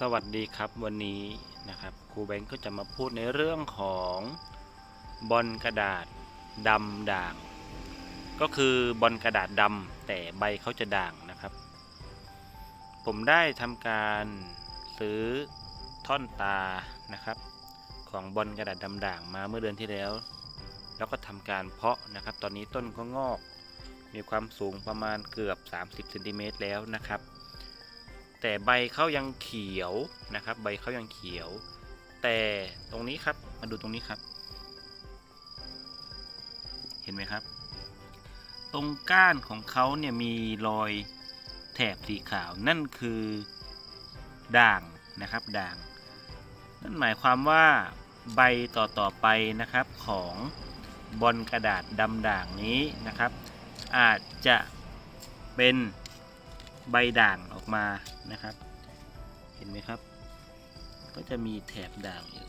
สวัสดีครับวันนี้นะครับครูแบงก์ก็จะมาพูดในเรื่องของบอลกระดาษดำด่าง ก็คือบอลกระดาษดำแต่ใบเขาจะด่างนะครับ ผมได้ทำการซื้อท่อนตานะครับ ของบอลกระดาษดำด่างมาเมื่อเดือนที่แล้ว แล้วก็ทำการเพาะนะครับ ตอนนี้ต้นก็งอก มีความสูงประมาณเกือบ 30เซนติเมตรแล้วนะครับ แต่ใบเขายังเขียวนะครับ ใบเขายังเขียว แต่ตรงนี้ครับมาดูตรงนี้ครับ เห็นไหมครับ ตรงก้านของเขาเนี่ยมีรอยแถบสีขาวนั่นคือด่างนะครับด่าง นั่นหมายความว่าใบต่อต่อๆไปนะครับของบอลกระดาษดำด่างนี้นะครับ อาจจะเป็น ใบด่างออกมานะครับ เห็นไหมครับ ก็จะมีแถบด่างอยู่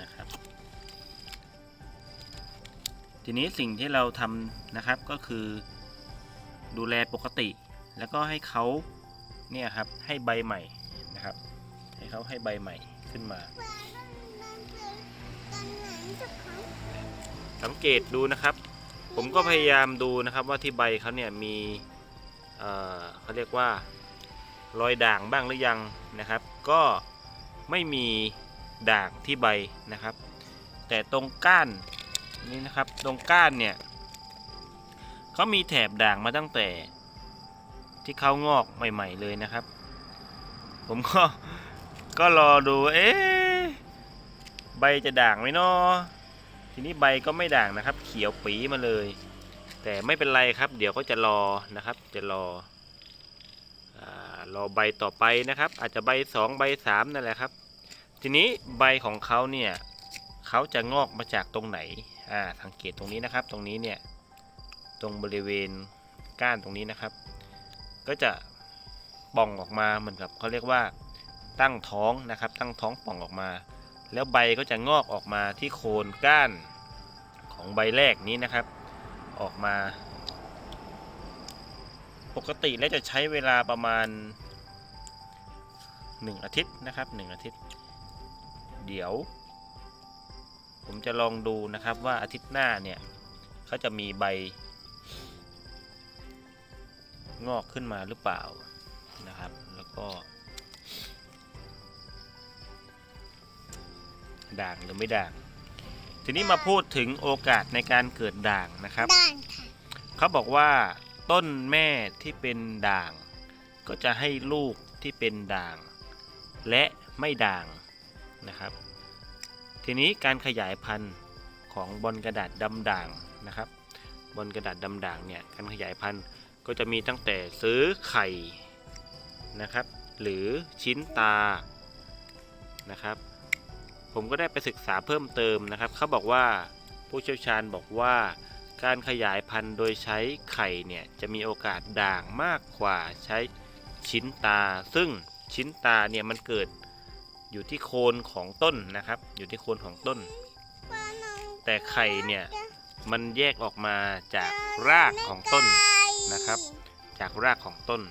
นะครับ ทีนี้สิ่งที่เราทำนะครับก็คือดูแลปกติ แล้วก็ให้เขาเนี่ยครับให้ใบใหม่นะครับ ให้เขาให้ใบใหม่ขึ้นมา สังเกตดูนะครับ ผมก็พยายามดูนะครับว่าที่ใบเขาเนี่ยมีเเขาเรียกว่ารอยด่างบ้างหรือยังนะครับ ก็ไม่มีด่างที่ใบนะครับ แต่ตรงก้านนี่นะครับตรงก้านเนี่ยเขามีแถบด่างมาตั้งแต่ที่เขางอกใหม่ ๆเลยนะครับ ผมก็ก็รอดูเอ๊ะใบจะด่างไหมเนาะ ทีนี้ใบก็ไม่ด่างนะครับ เขียวปีมาเลย แต่ไม่เป็นไรครับ เดี๋ยวก็จะรอนะครับ จะรอรอใบต่อไปนะครับ อาจจะใบสองใบสามนั่นแหละครับ ทีนี้ใบของเขาเนี่ยเขาจะงอกมาจากตรงไหนอ่าสังเกตตรงนี้นะครับ ตรงนี้เนี่ยตรงบริเวณก้านตรงนี้นะครับ ก็จะป่องออกมาเหมือนกับเขาเรียกว่าตั้งท้องนะครับ ตั้งท้องป่องออกมา แล้วใบก็จะงอกออกมาที่โคนก้านของใบแรกนี้นะครับ ออกมา ปกติแล้วจะใช้เวลาประมาณ 1 อาทิตย์นะครับ 1 อาทิตย์ เดี๋ยว ผมจะลองดูนะครับว่าอาทิตย์หน้าเนี่ยเขาจะมีใบ งอกขึ้นมาหรือเปล่านะครับ แล้วก็ ด่างหรือไม่ด่าง ทีนี้มาพูดถึงโอกาสในการเกิดด่างนะครับด่านค่ะเขาบอกว่าต้นแม่ที่เป็นด่าง ก็จะให้ลูกที่เป็นด่าง และไม่ด่างนะครับ ทีนี้การขยายพันธุ์ของบอลกระดาษดำด่างนะครับบอลกระดาษดำด่างเนี่ยการขยายพันธุ์ก็จะมีตั้งแต่ซื้อไข่นะครับ หรือชิ้นตานะครับ ผมก็ได้ไปศึกษาเพิ่มเติมนะครับ เขาบอกว่าผู้เชี่ยวชาญบอกว่า การขยายพันธุ์โดยใช้ไข่เนี่ยจะมีโอกาสด่างมากกว่าใช้ชิ้นตา ซึ่งชิ้นตาเนี่ยมันเกิดอยู่ที่โคนของต้นนะครับ อยู่ที่โคนของต้น แต่ไข่เนี่ยมันแยกออกมาจากรากของต้นนะครับ จากรากของต้น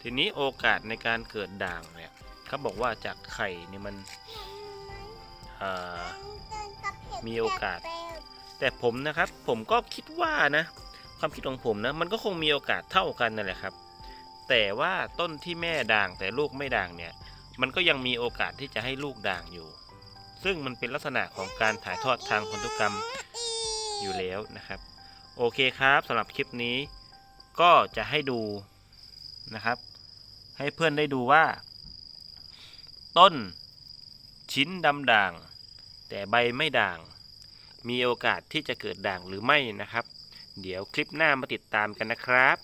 ทีนี้โอกาสในการเกิดด่างเนี่ยเขาบอกว่าจากไข่เนี่ยมัน มีโอกาส แต่ผมนะครับผมก็คิดว่านะ ความคิดของผมนะมันก็คงมีโอกาสเท่ากันนั่นแหละครับ แต่ว่าต้นที่แม่ด่างแต่ลูกไม่ด่างเนี่ย มันก็ยังมีโอกาสที่จะให้ลูกด่างอยู่ ซึ่งมันเป็นลักษณะของการถ่ายทอดทางพันธุกรรมอยู่แล้วนะครับ โอเคครับสำหรับคลิปนี้ ก็จะให้ดูนะครับ ให้เพื่อนได้ดูว่า ต้นชิ้นดำด่าง แต่ใบไม่ด่าง มีโอกาสที่จะเกิดด่างหรือไม่นะครับ เดี๋ยวคลิปหน้ามาติดตามกันนะครับ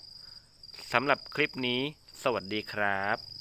สำหรับคลิปนี้ สวัสดีครับ